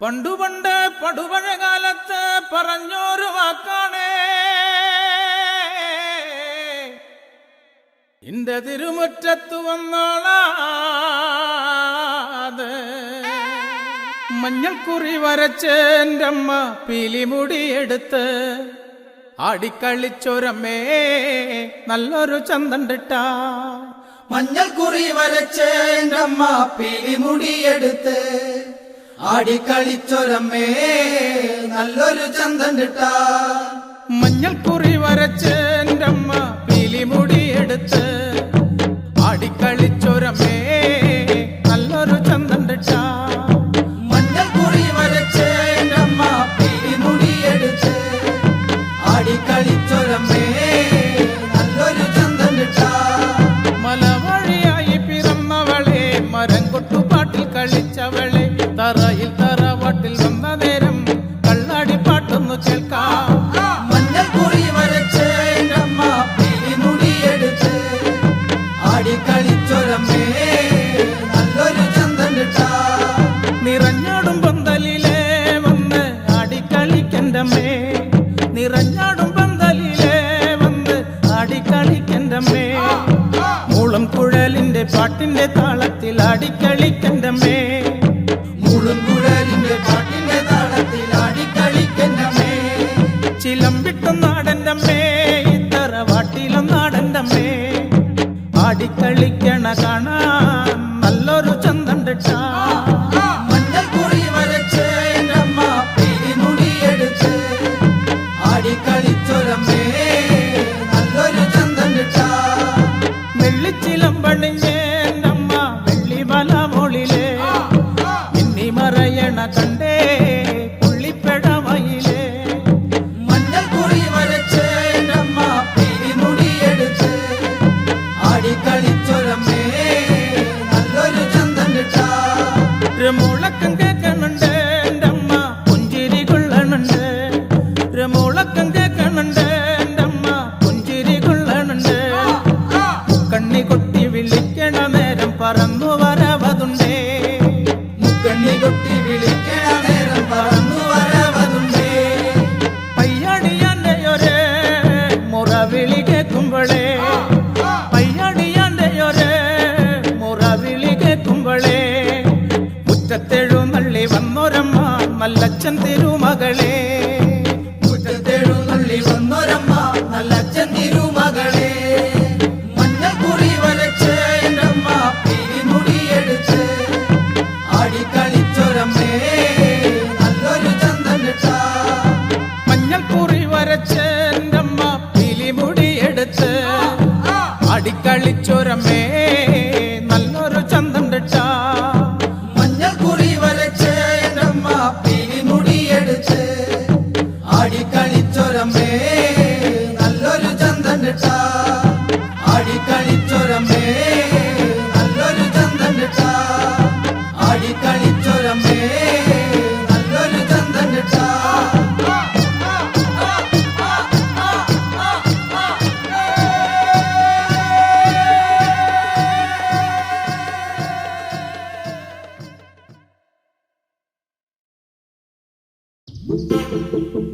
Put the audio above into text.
പണ്ടു പണ്ട് പടുപഴ കാലത്ത് പറഞ്ഞോരു വാക്കാണേ. ഇന്റെ തിരുമുറ്റത്ത് വന്നോളാത്. മഞ്ഞൾക്കുറി വരച്ച് എന്റെ അമ്മ പിലിമുടിയെടുത്ത് ആടിക്കളിച്ചൊരമ്മേ നല്ലൊരു ചന്തണ്ടിട്ട മഞ്ഞൾക്കുറി കുറി വരച്ച് എന്റെ അമ്മ പിലിമുടിയെടുത്ത് ആടിക്കളിച്ചൊരമ്മേ നല്ലൊരു ചന്തണ്ടിട്ട മഞ്ഞൾക്കുറി വരച്ച് എന്റെ അമ്മ പീലിമുടിയെടുത്ത് ആടിക്കളിച്ചൊരമ്മേ നല്ലൊരു ചന്തണ്ടിട്ട മഞ്ഞൾ കുറി വരച്ച് എന്റെ അമ്മ പിലിമുടിയെടുത്ത് ആടിക്കളിച്ചൊരമ്മേ തറയിൽ തറവാട്ടിൽ വന്ന നേരം കള്ളാടി പാട്ടൊന്നു കേൾക്കാം. മഞ്ഞൾ കുറി വരച്ച് എന്റെ അമ്മ പിലിമുടിയെടുത്ത് ആടിക്കളിച്ചൊരമ്മേ നല്ലൊരു ചന്തണ്ടിട്ട നിറഞ്ഞാടും പന്തലിലെ വന്ന് ആടിക്കളിക്കന്റമ്മേ നിറഞ്ഞാടും പന്തലിലെ വന്ന് ആടിക്കളിക്കന്റമ്മേ മൂളം കുഴലിന്റെ പാട്ടിന്റെ താളത്തിൽ തിരുമകളെ മുറ്റത്തെഴുന്നള്ളി വന്നൊരമ്മ നല്ലച്ഛൻ തിരുമകളെ. മഞ്ഞൾ കുറി വരച്ച് എന്റെ അമ്മ പിരിമുടിയെടുത്ത് ആടിക്കളിച്ചൊരമ്മേ നല്ലൊരു ചന്തം കിട്ടാ. മഞ്ഞൾക്കുറി വരച്ച് ആടിക്കളിച്ചൊരമ്മേ നല്ലൊരു ചന്തം കിട്ടാ. ആടിക്കളിച്ചൊരമ്മേ നല്ലൊരു ചന്തം കിട്ടാ. ആടിക്കളിച്ചൊരമ്മേ നല്ലൊരു ചന്തം കിട്ടാ ും.